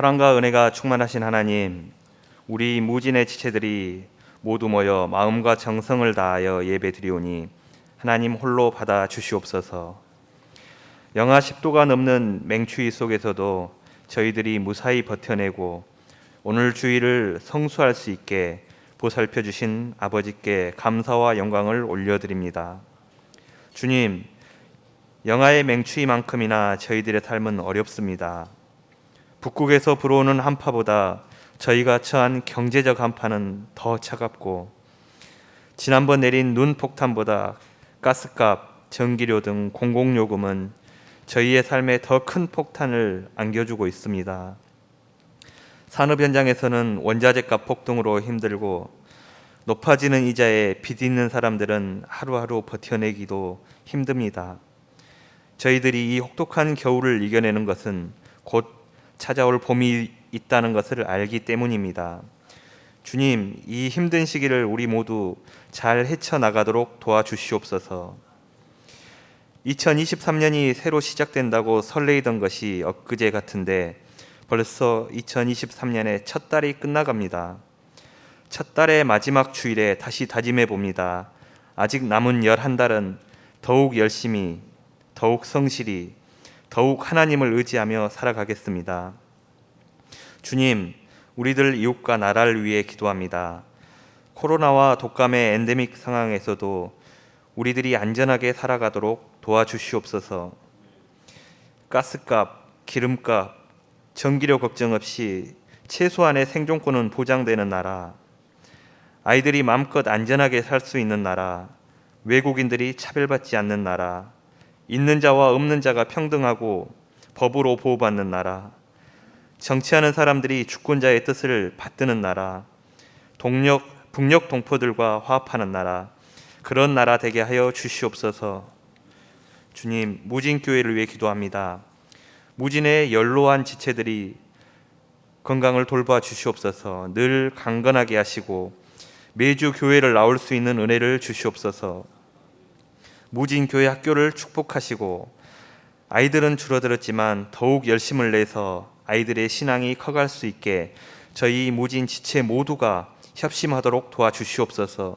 사랑과 은혜가 충만하신 하나님, 우리 무진의 지체들이 모두 모여 마음과 정성을 다하여 예배드리오니 하나님 홀로 받아 주시옵소서. 영하 10도가 넘는 맹추위 속에서도 저희들이 무사히 버텨내고 오늘 주일을 성수할 수 있게 보살펴 주신 아버지께 감사와 영광을 올려드립니다. 주님, 영하의 맹추위만큼이나 저희들의 삶은 어렵습니다. 북극에서 불어오는 한파보다 저희가 처한 경제적 한파는 더 차갑고 지난번 내린 눈 폭탄보다 가스값, 전기료 등 공공요금은 저희의 삶에 더 큰 폭탄을 안겨주고 있습니다. 산업 현장에서는 원자재값 폭등으로 힘들고 높아지는 이자에 빚 있는 사람들은 하루하루 버텨내기도 힘듭니다. 저희들이 이 혹독한 겨울을 이겨내는 것은 곧 찾아올 봄이 있다는 것을 알기 때문입니다. 주님, 이 힘든 시기를 우리 모두 잘 헤쳐나가도록 도와주시옵소서. 2023년이 새로 시작된다고 설레이던 것이 엊그제 같은데 벌써 2023년의 첫 달이 끝나갑니다. 첫 달의 마지막 주일에 다시 다짐해 봅니다. 아직 남은 11달은 더욱 열심히, 더욱 성실히, 더욱 하나님을 의지하며 살아가겠습니다. 주님, 우리들 이웃과 나라를 위해 기도합니다. 코로나와 독감의 엔데믹 상황에서도 우리들이 안전하게 살아가도록 도와주시옵소서. 가스값, 기름값, 전기료 걱정 없이 최소한의 생존권은 보장되는 나라, 아이들이 마음껏 안전하게 살 수 있는 나라, 외국인들이 차별받지 않는 나라, 있는 자와 없는 자가 평등하고 법으로 보호받는 나라, 정치하는 사람들이 주권자의 뜻을 받드는 나라, 동력 북녘 동포들과 화합하는 나라, 그런 나라 되게 하여 주시옵소서. 주님, 무진 교회를 위해 기도합니다. 무진의 연로한 지체들이 건강을 돌봐 주시옵소서. 늘 강건하게 하시고 매주 교회를 나올 수 있는 은혜를 주시옵소서. 무진 교회 학교를 축복하시고 아이들은 줄어들었지만 더욱 열심을 내서 아이들의 신앙이 커갈 수 있게 저희 무진 지체 모두가 협심하도록 도와주시옵소서.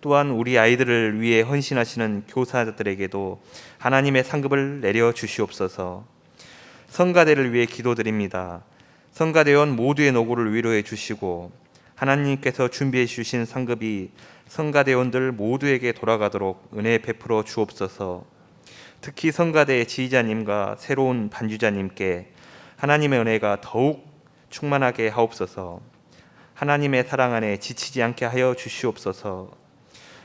또한 우리 아이들을 위해 헌신하시는 교사들에게도 하나님의 상급을 내려 주시옵소서. 성가대를 위해 기도드립니다. 성가대원 모두의 노고를 위로해 주시고 하나님께서 준비해 주신 상급이 성가대원들 모두에게 돌아가도록 은혜 베풀어 주옵소서. 특히 성가대 지휘자님과 새로운 반주자님께 하나님의 은혜가 더욱 충만하게 하옵소서. 하나님의 사랑 안에 지치지 않게 하여 주시옵소서.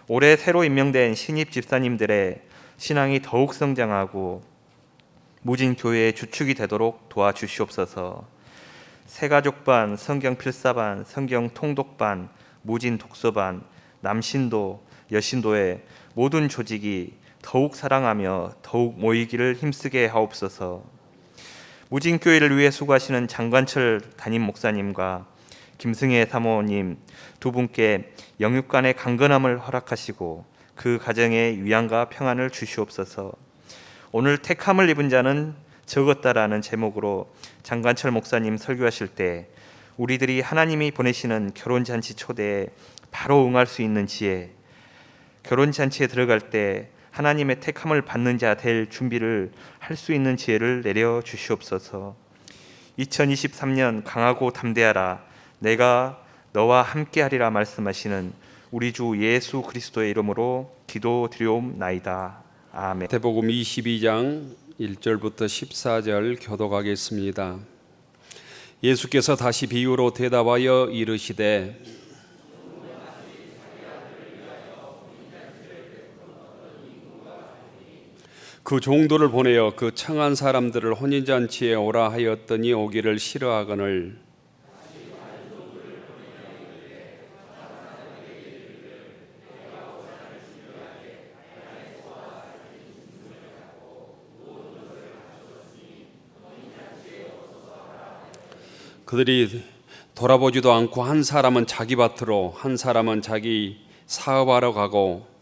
올해 새로 임명된 신입 집사님들의 신앙이 더욱 성장하고 무진 교회의 주축이 되도록 도와주시옵소서. 새가족반, 성경 필사반, 성경 통독반, 무진 독서반, 남신도, 여신도의 모든 조직이 더욱 사랑하며 더욱 모이기를 힘쓰게 하옵소서. 무진 교회를 위해 수고하시는 장관철 담임 목사님과 김승혜 사모님 두 분께 영육간의 강건함을 허락하시고 그 가정에 위안과 평안을 주시옵소서. 오늘 택함을 입은 자는 적었다라는 제목으로 장관철 목사님 설교하실 때 우리들이 하나님이 보내시는 결혼 잔치 초대에 바로 응할 수 있는 지혜, 결혼 잔치에 들어갈 때 하나님의 택함을 받는 자 될 준비를 할 수 있는 지혜를 내려 주시옵소서. 2023년 강하고 담대하라. 내가 너와 함께하리라 말씀하시는 우리 주 예수 그리스도의 이름으로 기도드리옵나이다. 아멘. 대복음 22장 1절부터 14절 교독하겠습니다. 예수께서 다시 비유로 대답하여 이르시되 그 종도를 보내어 그 청한 사람들을 혼인잔치에 오라 하였더니 오기를 싫어하거늘. 그들이 돌아보지도 않고 한 사람은 자기 밭으로 한 사람은 자기 사업하러 가고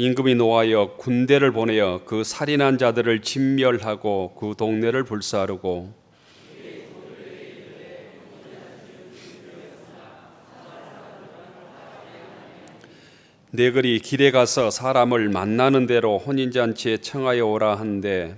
임금이 노하여 군대를 보내어 그 살인한 자들을 진멸하고 그 동네를 불사르고 네글이 길에 가서 사람을 만나는 대로 혼인잔치에 청하여 오라 한데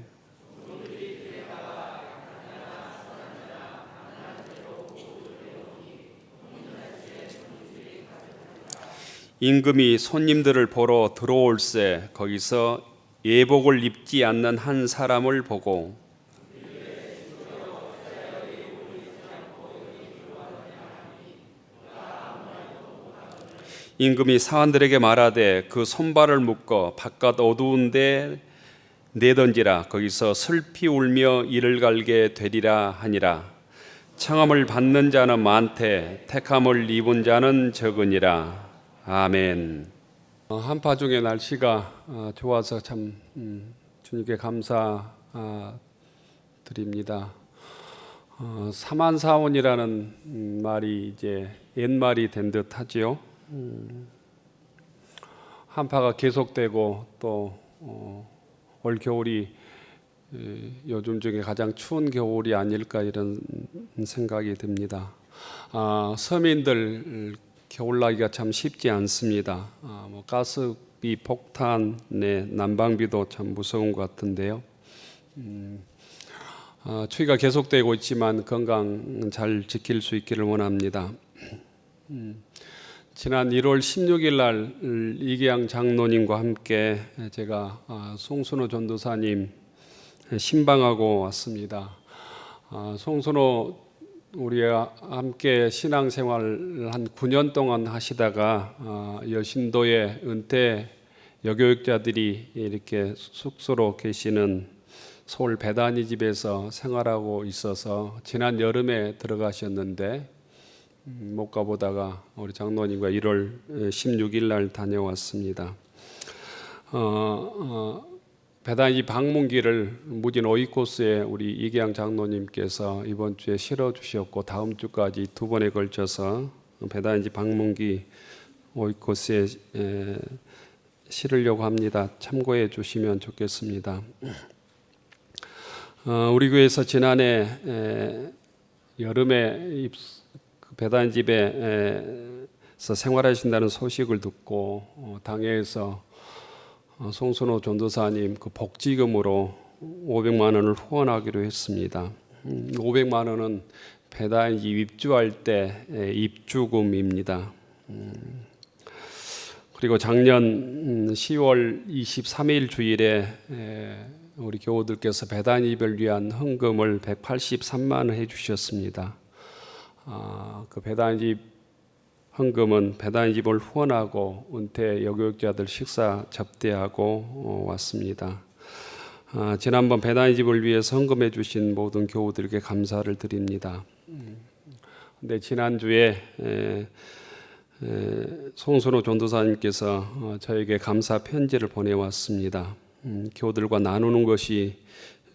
임금이 손님들을 보러 들어올세 거기서 예복을 입지 않는 한 사람을 보고 임금이 사람들에게 말하되 그 손발을 묶어 바깥 어두운데 내던지라. 거기서 슬피 울며 이를 갈게 되리라 하니라. 청함을 받는 자는 많되 택함을 입은 자는 적으니라 아멘. 어, 한파 중에 날씨가 어, 좋아서 참 음, 주님께 감사 아. 어, 사만사원이라는 음, 말이 이제 옛말이 된 듯하지요. 음, 한파가 계속되고 또 어, 올 겨울이 에, 요즘 중에 가장 추운 겨울이 아닐까 이런 생각이 듭니다. 아, 서민들 겨울나기가 참 쉽지 않습니다. 아, 뭐 가스비 폭탄에 난방비도 참 무서운 것 같은데요. 음, 아, 추위가 계속되고 있지만 건강 잘 지킬 수 있기를 원합니다. 음, 지난 1월 16일 날 이계양 장로님과 함께 제가 아, 송순호 전도사님 신방하고 왔습니다. 아, 송순호 우리와 함께 신앙생활을 한 9년 동안 하시다가 아, 여신도의 은퇴 여교육자들이 이렇게 숙소로 계시는 서울 배단위 집에서 생활하고 있어서 지난 여름에 들어가셨는데 음, 못 가보다가 우리 장로님과 1월 16일 날 다녀왔습니다. 어, 어, 배단 이 방문기를 무진 오이코스에 우리 이계양 장로님께서 이번 주에 실어 주셨고 다음 주까지 두 번에 걸쳐서 배단지 방문기 오이코스에 에, 실으려고 합니다. 참고해 주시면 좋겠습니다. 어, 우리 교회에서 지난해 에, 여름에 입, 그 배단 집에서 생활하신다는 소식을 듣고 어, 당회에서 어, 송순호 전도사님 그 복지금으로 500만 원을 후원하기로 했습니다. 음, 500만 원은 배단지 입주할 때 입주금입니다. 음, 그리고 작년 10월 23일 주일에 우리 교우들께서 배단 입을 위한 헌금을 183만 원 해주셨습니다. 아, 그 배단집 헌금은 배단집을 후원하고 은퇴 여교육자들 식사 접대하고 어, 왔습니다. 아, 지난번 배단집을 위해서 헌금해 주신 모든 교우들에게 감사를 드립니다. 근데 지난주에 에, 에, 송선호 전도사님께서 어, 저에게 감사 편지를 보내왔습니다. 음, 교우들과 나누는 것이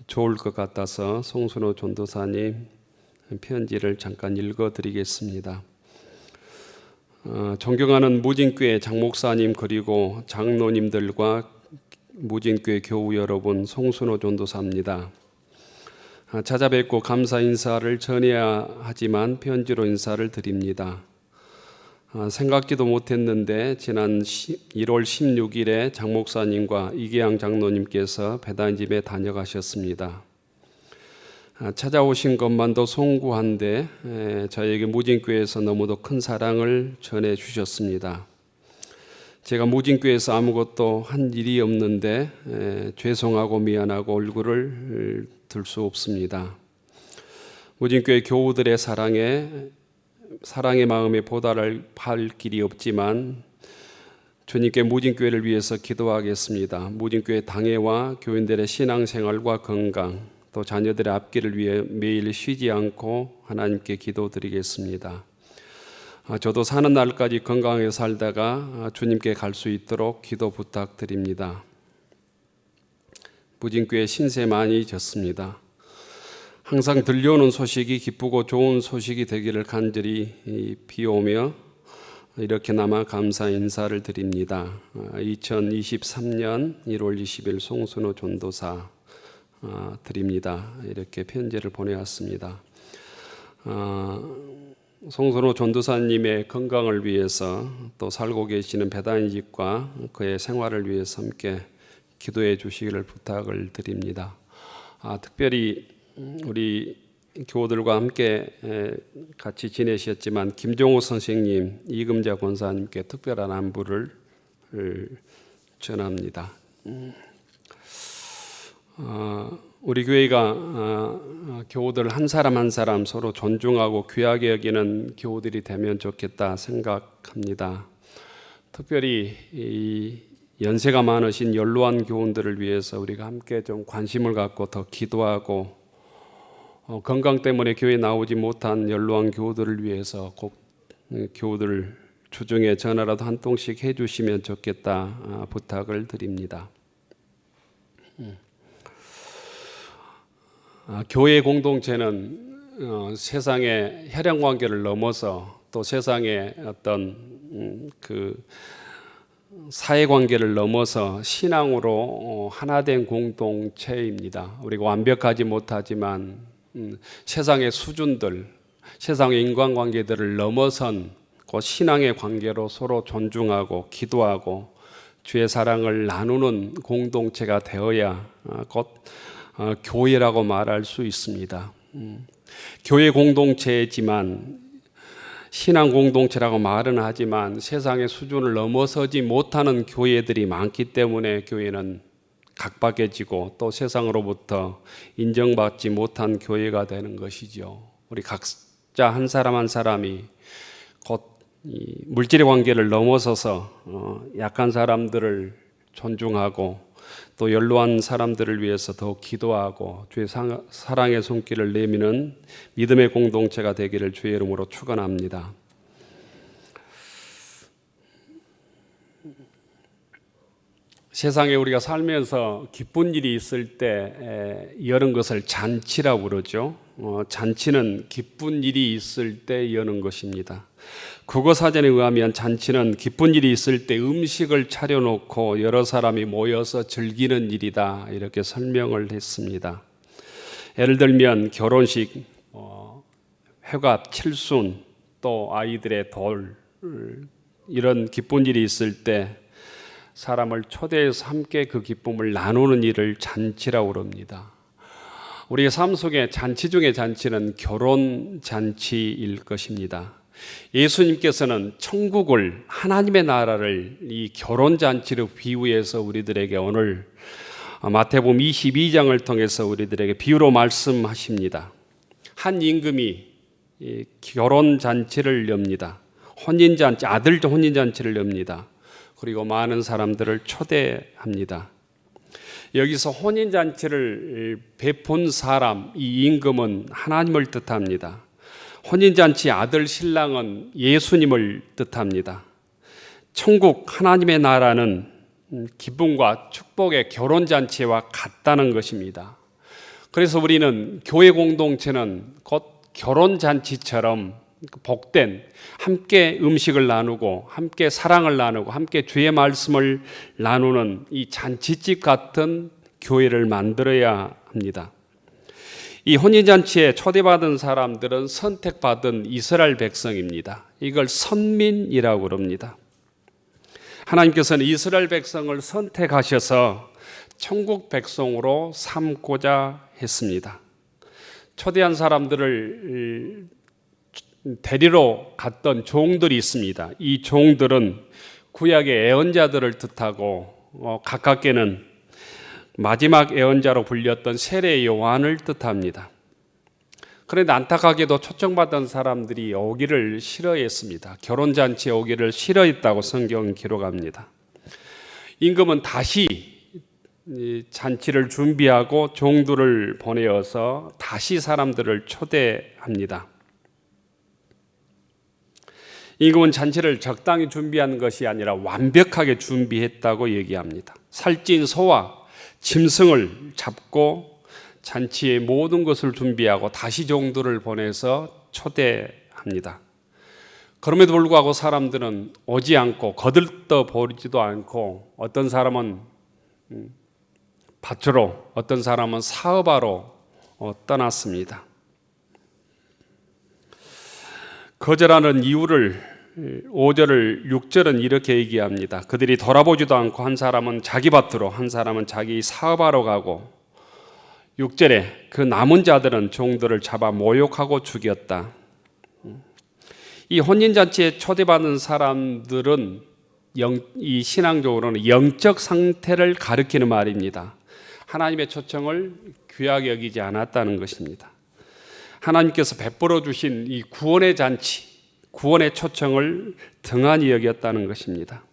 좋을 것 같아서 송선호 전도사님 편지를 잠깐 읽어드리겠습니다. 어, 존경하는 무진교회 장목사님 그리고 장로님들과 무진교회 교우 여러분 송순호 전도사입니다. 아, 찾아뵙고 감사 인사를 전해야 하지만 편지로 인사를 드립니다. 아, 생각지도 못했는데 지난 1월 16일에 장 목사님과 이계양 장로님께서 배단집에 다녀가셨습니다. 아, 찾아오신 것만도 송구한데 에, 저에게 무진교회에서 너무도 큰 사랑을 전해 주셨습니다. 제가 무진교회에서 아무것도 한 일이 없는데 에, 죄송하고 미안하고 얼굴을 들 수 없습니다. 무진교회 교우들의 사랑에 사랑의 마음에 보답할 길이 없지만 주님께 무진교회를 위해서 기도하겠습니다. 무진교회 당회와 교인들의 신앙생활과 건강 또 자녀들의 앞길을 위해 매일 쉬지 않고 하나님께 기도드리겠습니다. 아, 저도 사는 날까지 건강하게 살다가 주님께 갈 수 있도록 기도 부탁드립니다. 무진교회 신세 많이 졌습니다. 항상 들려오는 소식이 기쁘고 좋은 소식이 되기를 간절히 비오며 이렇게나마 감사 인사를 드립니다. 2023년 1월 20일 송순호 전도사 아, 드립니다. 이렇게 편지를 보내왔습니다. 아, 송순호 전도사님의 건강을 위해서 또 살고 계시는 배단이 집과 그의 생활을 위해서 함께 기도해 주시기를 부탁을 드립니다. 아, 특별히 우리 교우들과 함께 에, 같이 지내셨지만 김종호 선생님, 이금자 권사님께 특별한 안부를 을, 전합니다. 음. 아, 우리 교회가 아, 아, 교우들 한 사람 한 사람 서로 존중하고 귀하게 여기는 교우들이 되면 좋겠다 생각합니다. 특별히 이 연세가 많으신 연로한 교우들을 위해서 우리가 함께 좀 관심을 갖고 더 기도하고 어, 건강 때문에 교회 나오지 못한 연로한 교우들을 위해서 꼭 음, 교우들 주중에 전화라도 한 통씩 해주시면 좋겠다 아, 부탁을 드립니다. 음. 아, 교회 공동체는 어, 세상의 혈연 관계를 넘어서 또 세상의 어떤 음, 그 사회 관계를 넘어서 신앙으로 어, 하나된 공동체입니다. 우리가 완벽하지 못하지만 음, 세상의 수준들, 세상의 인간관계들을 넘어선 그 신앙의 관계로 서로 존중하고 기도하고 주의 사랑을 나누는 공동체가 되어야 어, 곧 어, 교회라고 말할 수 있습니다. 음, 교회 공동체지만 신앙 공동체라고 말은 하지만 세상의 수준을 넘어서지 못하는 교회들이 많기 때문에 교회는 각박해지고 또 세상으로부터 인정받지 못한 교회가 되는 것이죠. 우리 각자 한 사람 한 사람이 곧이 물질의 관계를 넘어서서 어, 약한 사람들을 존중하고 또 연로한 사람들을 위해서 더 기도하고 주의 상- 사랑의 손길을 내미는 믿음의 공동체가 되기를 주의 이름으로 축원합니다. 세상에 우리가 살면서 기쁜 일이 있을 때 에, 여는 것을 잔치라고 그러죠. 어, 잔치는 기쁜 일이 있을 때 여는 것입니다. 국어 사전에 의하면 잔치는 기쁜 일이 있을 때 음식을 차려놓고 여러 사람이 모여서 즐기는 일이다 이렇게 설명을 했습니다. 예를 들면 결혼식, 어, 회갑, 칠순, 또 아이들의 돌 이런 기쁜 일이 있을 때 사람을 초대해서 함께 그 기쁨을 나누는 일을 잔치라고 그럽니다. 우리의 삶 속에 잔치 중의 잔치는 결혼 잔치일 것입니다. 예수님께서는 천국을 하나님의 나라를 이 결혼 잔치로 비유해서 우리들에게 오늘 마태복음 22장을 통해서 우리들에게 비유로 말씀하십니다. 한 임금이 이 결혼 잔치를 엽니다. 혼인 잔치 아들 혼인 잔치를 엽니다. 그리고 많은 사람들을 초대합니다. 여기서 혼인 잔치를 베푼 사람 이 임금은 하나님을 뜻합니다. 혼인 잔치 아들 신랑은 예수님을 뜻합니다. 천국 하나님의 나라는 기쁨과 축복의 결혼 잔치와 같다는 것입니다. 그래서 우리는 교회 공동체는 곧 결혼 잔치처럼 복된 함께 음식을 나누고 함께 사랑을 나누고 함께 주의 말씀을 나누는 이 잔치집 같은 교회를 만들어야 합니다. 이 혼인잔치에 초대받은 사람들은 선택받은 이스라엘 백성입니다. 이걸 선민이라고 그럽니다. 하나님께서는 이스라엘 백성을 선택하셔서 천국 백성으로 삼고자 했습니다. 초대한 사람들을 데리러 갔던 종들이 있습니다. 이 종들은 구약의 애언자들을 뜻하고 어, 가깝게는 마지막 애언자로 불렸던 세례 요한을 뜻합니다. 그런데 안타깝게도 초청받은 사람들이 오기를 싫어했습니다. 결혼 잔치에 오기를 싫어했다고 성경 기록합니다. 임금은 다시 이 잔치를 준비하고 종들을 보내어서 다시 사람들을 초대합니다. 임금은 잔치를 적당히 준비한 것이 아니라 완벽하게 준비했다고 얘기합니다. 살찐 소와 짐승을 잡고 잔치의 모든 것을 준비하고 다시 종들을 보내서 초대합니다. 그럼에도 불구하고 사람들은 오지 않고 거들떠 보지도 않고 어떤 사람은 음, 밭으로 어떤 사람은 사업하러 어, 떠났습니다. 거절하는 이유를 5절을 6절은 이렇게 얘기합니다. 그들이 돌아보지도 않고 한 사람은 자기 밭으로 한 사람은 자기 사업하러 가고 6절에 그 남은 자들은 종들을 잡아 모욕하고 죽였다. 이 혼인잔치에 초대받은 사람들은 영, 이 신앙적으로는 영적 상태를 가리키는 말입니다. 하나님의 초청을 귀하게 여기지 않았다는 것입니다. 하나님께서 베풀어 주신 이 구원의 잔치, 구원의 초청을 등한히 여겼다는 것입니다.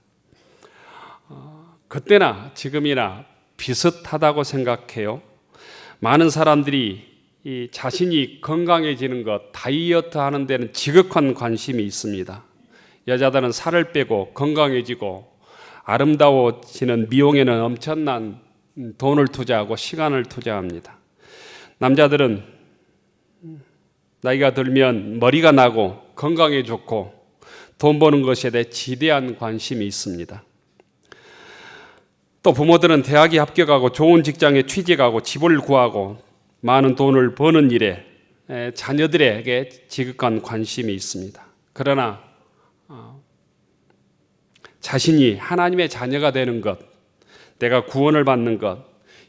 어, 그때나 지금이나 비슷하다고 생각해요. 많은 사람들이 이 자신이 건강해지는 것, 다이어트 하는 데는 지극한 관심이 있습니다. 여자들은 살을 빼고 건강해지고 아름다워지는 미용에는 엄청난 돈을 투자하고 시간을 투자합니다. 남자들은 나이가 들면 머리가 나고 건강에 좋고 돈 버는 것에 대해 지대한 관심이 있습니다. 또 부모들은 대학에 합격하고 좋은 직장에 취직하고 집을 구하고 많은 돈을 버는 일에 에, 자녀들에게 지극한 관심이 있습니다. 그러나 어, 자신이 하나님의 자녀가 되는 것, 내가 구원을 받는 것,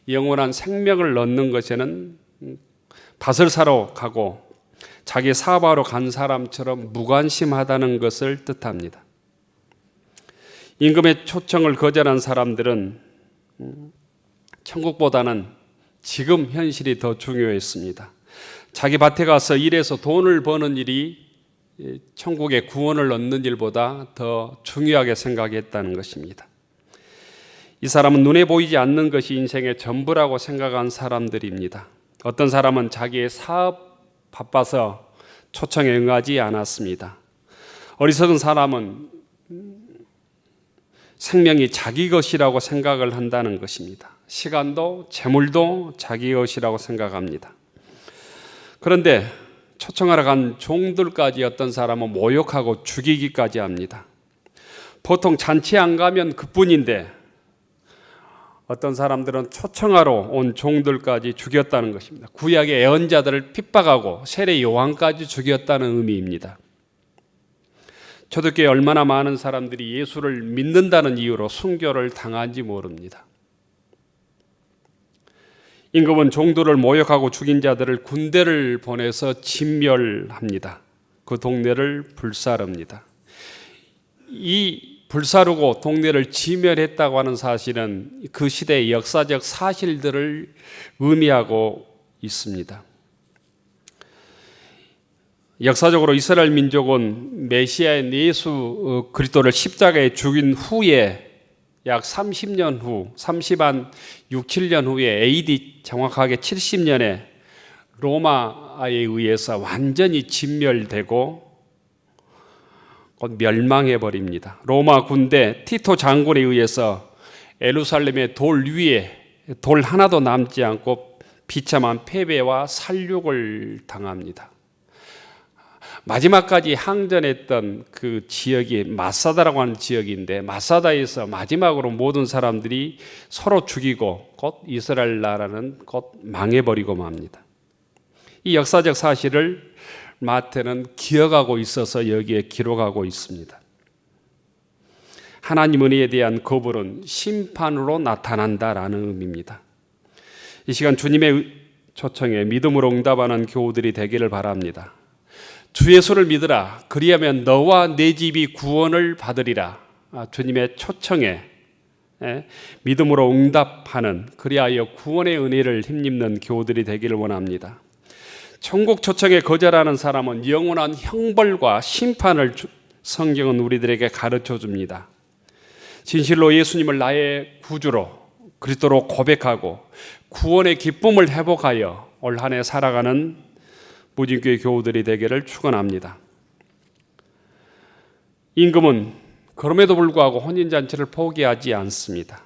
영원한 생명을 얻는 것에는 음, 밭을 사러 가고 자기 사업하러 간 사람처럼 무관심하다는 것을 뜻합니다. 임금의 초청을 거절한 사람들은 음, 천국보다는 지금 현실이 더 중요했습니다. 자기 밭에 가서 일해서 돈을 버는 일이 천국의 구원을 얻는 일보다 더 중요하게 생각했다는 것입니다. 이 사람은 눈에 보이지 않는 것이 인생의 전부라고 생각한 사람들입니다. 어떤 사람은 자기의 사업 바빠서 초청에 응하지 않았습니다. 어리석은 사람은 생명이 자기 것이라고 생각을 한다는 것입니다. 시간도 재물도 자기 것이라고 생각합니다. 그런데 초청하러 간 종들까지 어떤 사람은 모욕하고 죽이기까지 합니다. 보통 잔치 안 가면 그뿐인데 어떤 사람들은 초청하러 온 종들까지 죽였다는 것입니다. 구약의 애언자들을 핍박하고 세례 요한까지 죽였다는 의미입니다. 초대교회 얼마나 많은 사람들이 예수를 믿는다는 이유로 순교를 당한지 모릅니다. 임금은 종들을 모욕하고 죽인 자들을 군대를 보내서 진멸합니다. 그 동네를 불사릅니다. 이 불사르고 동네를 지멸했다고 하는 사실은 그 시대의 역사적 사실들을 의미하고 있습니다. 역사적으로 이스라엘 민족은 메시아의 예수 그리스도를 십자가에 죽인 후에 약 30년 후, 30한 6, 7년 후에 AD 정확하게 70년에 로마에 의해서 완전히 진멸되고 곧 멸망해 버립니다. 로마 군대 티토 장군에 의해서 에루살렘의 돌 위에 돌 하나도 남지 않고 비참한 패배와 살육을 당합니다. 마지막까지 항전했던 그 지역이 마사다라고 하는 지역인데 마사다에서 마지막으로 모든 사람들이 서로 죽이고 곧 이스라엘 나라는 곧 망해버리고 맙니다. 이 역사적 사실을 마태는 기억하고 있어서 여기에 기록하고 있습니다. 하나님 은혜에 대한 거부는 심판으로 나타난다라는 의미입니다. 이 시간 주님의 초청에 믿음으로 응답하는 교우들이 되기를 바랍니다. 주 예수를 믿으라. 그리하면 너와 내 집이 구원을 받으리라. 아, 주님의 초청에 예, 믿음으로 응답하는 그리하여 구원의 은혜를 힘입는 교우들이 되기를 원합니다. 천국 초청에 거절하는 사람은 영원한 형벌과 심판을 성경은 우리들에게 가르쳐 줍니다. 진실로 예수님을 나의 구주로 그리스도로 고백하고 구원의 기쁨을 회복하여 올 한해 살아가는 무진교회 교우들이 되기를 축원합니다. 임금은 그럼에도 불구하고 혼인 잔치를 포기하지 않습니다.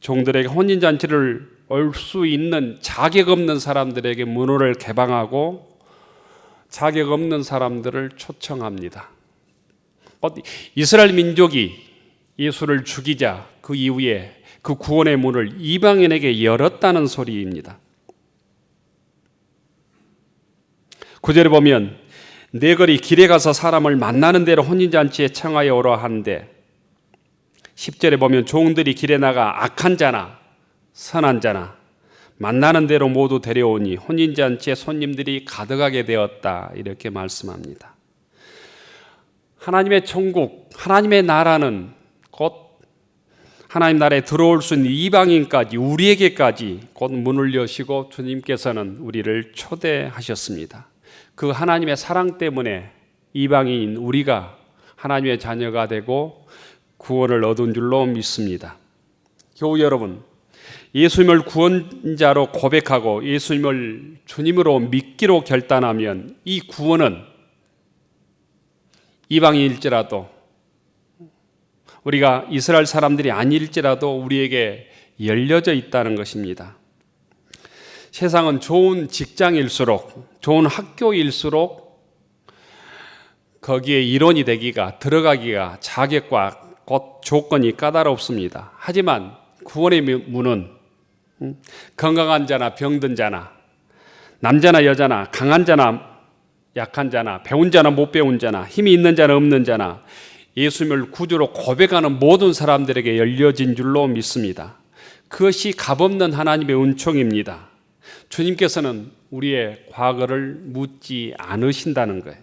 종들에게 혼인 잔치를 올 수 있는 자격 없는 사람들에게 문호를 개방하고 자격 없는 사람들을 초청합니다. 곧 이스라엘 민족이 예수를 죽이자 그 이후에 그 구원의 문을 이방인에게 열었다는 소리입니다. 구절에 보면 네거리 길에 가서 사람을 만나는 대로 혼인잔치에 청하여 오라 하는데 10절에 보면 종들이 길에 나가 악한 자나 선한 자나 만나는 대로 모두 데려오니 혼인잔치에 손님들이 가득하게 되었다 이렇게 말씀합니다. 하나님의 천국, 하나님의 나라는 곧 하나님 나라에 들어올 수 있는 이방인까지 우리에게까지 곧 문을 여시고 주님께서는 우리를 초대하셨습니다. 그 하나님의 사랑 때문에 이방인 우리가 하나님의 자녀가 되고 구원을 얻은 줄로 믿습니다. 교우 여러분, 예수님을 구원자로 고백하고 예수님을 주님으로 믿기로 결단하면 이 구원은 이방인일지라도 우리가 이스라엘 사람들이 아닐지라도 우리에게 열려져 있다는 것입니다. 세상은 좋은 직장일수록 좋은 학교일수록 거기에 일원이 되기가 들어가기가 자격과 곧 조건이 까다롭습니다. 하지만 구원의 문은 음, 건강한 자나 병든 자나 남자나 여자나 강한 자나 약한 자나 배운 자나 못 배운 자나 힘이 있는 자나 없는 자나 예수님을 구주로 고백하는 모든 사람들에게 열려진 줄로 믿습니다. 그것이 값없는 하나님의 은총입니다. 주님께서는 우리의 과거를 묻지 않으신다는 거예요.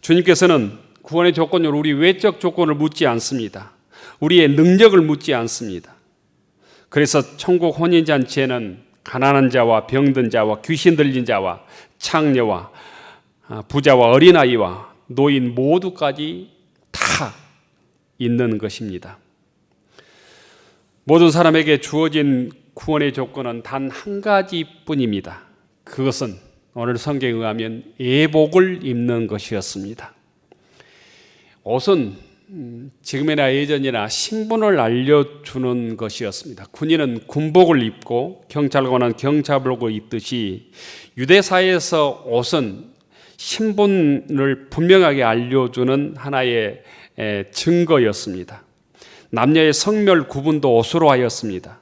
주님께서는 구원의 조건으로 우리 외적 조건을 묻지 않습니다. 우리의 능력을 묻지 않습니다. 그래서 천국 혼인잔치에는 가난한 자와 병든 자와 귀신 들린 자와 창녀와 아, 부자와 어린아이와 노인 모두까지 다 있는 것입니다. 모든 사람에게 주어진 구원의 조건은 단 한 가지뿐입니다. 그것은 오늘 성경에 의하면 예복을 입는 것이었습니다. 옷은 음, 지금이나 예전이나 신분을 알려주는 것이었습니다. 군인은 군복을 입고 경찰관은 경찰복을 입듯이 유대사에서 옷은 신분을 분명하게 알려주는 하나의 증거였습니다. 남녀의 성멸 구분도 옷으로 하였습니다.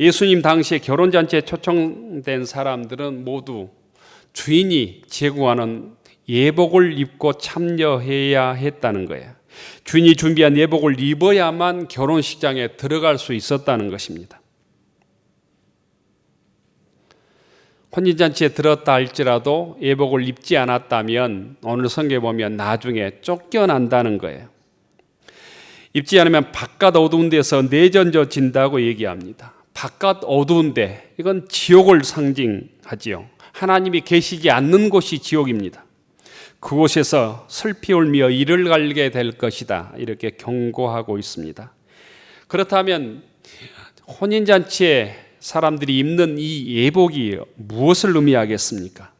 예수님 당시에 결혼잔치에 초청된 사람들은 모두 주인이 제공하는 예복을 입고 참여해야 했다는 거예요. 주인이 준비한 예복을 입어야만 결혼식장에 들어갈 수 있었다는 것입니다. 혼인잔치에 들었다 할지라도 예복을 입지 않았다면 오늘 성경에 보면 나중에 쫓겨난다는 거예요. 입지 않으면 바깥 어두운 데서 내전져진다고 얘기합니다. 바깥 어두운데 이건 지옥을 상징하지요. 하나님이 계시지 않는 곳이 지옥입니다. 그곳에서 슬피 울며 이를 갈게 될 것이다. 이렇게 경고하고 있습니다. 그렇다면 혼인잔치에 사람들이 입는 이 예복이 무엇을 의미하겠습니까?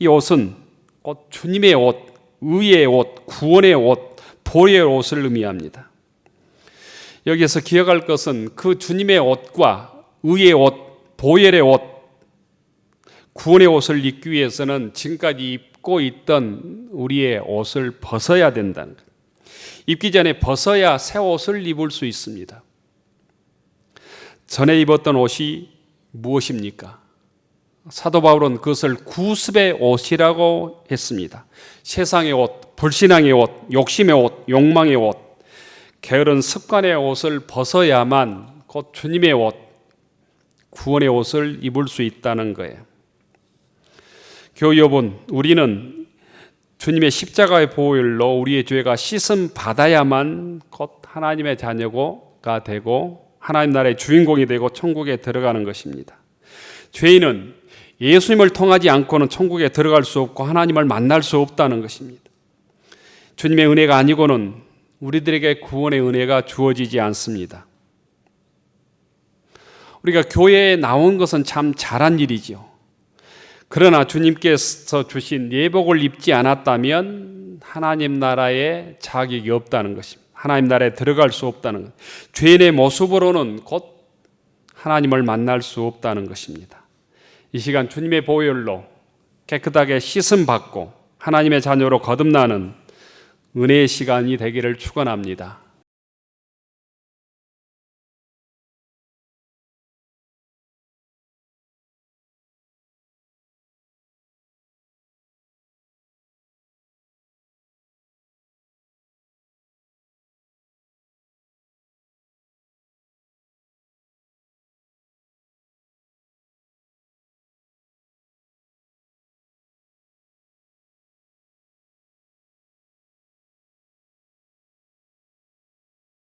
이 옷은 곧 주님의 옷, 의의 옷, 구원의 옷, 보의 옷을 의미합니다. 여기서 기억할 것은 그 주님의 옷과 의의 옷, 보혈의 옷, 구원의 옷을 입기 위해서는 지금까지 입고 있던 우리의 옷을 벗어야 된다는 것. 입기 전에 벗어야 새 옷을 입을 수 있습니다. 전에 입었던 옷이 무엇입니까? 사도 바울은 그것을 구습의 옷이라고 했습니다. 세상의 옷, 불신앙의 옷, 욕심의 옷, 욕망의 옷, 게으른 습관의 옷을 벗어야만 곧 주님의 옷, 구원의 옷을 입을 수 있다는 거예요. 교우 여러분, 우리는 주님의 십자가의 보혈로 우리의 죄가 씻음 받아야만 곧 하나님의 자녀가 되고 하나님 나라의 주인공이 되고 천국에 들어가는 것입니다. 죄인은 예수님을 통하지 않고는 천국에 들어갈 수 없고 하나님을 만날 수 없다는 것입니다. 주님의 은혜가 아니고는 우리들에게 구원의 은혜가 주어지지 않습니다. 우리가 교회에 나온 것은 참 잘한 일이지요. 그러나 주님께서 주신 예복을 입지 않았다면 하나님 나라에 자격이 없다는 것입니다. 하나님 나라에 들어갈 수 없다는 것. 죄인의 모습으로는 곧 하나님을 만날 수 없다는 것입니다. 이 시간 주님의 보혈로 깨끗하게 씻음 받고 하나님의 자녀로 거듭나는 은혜의 시간이 되기를 축원합니다.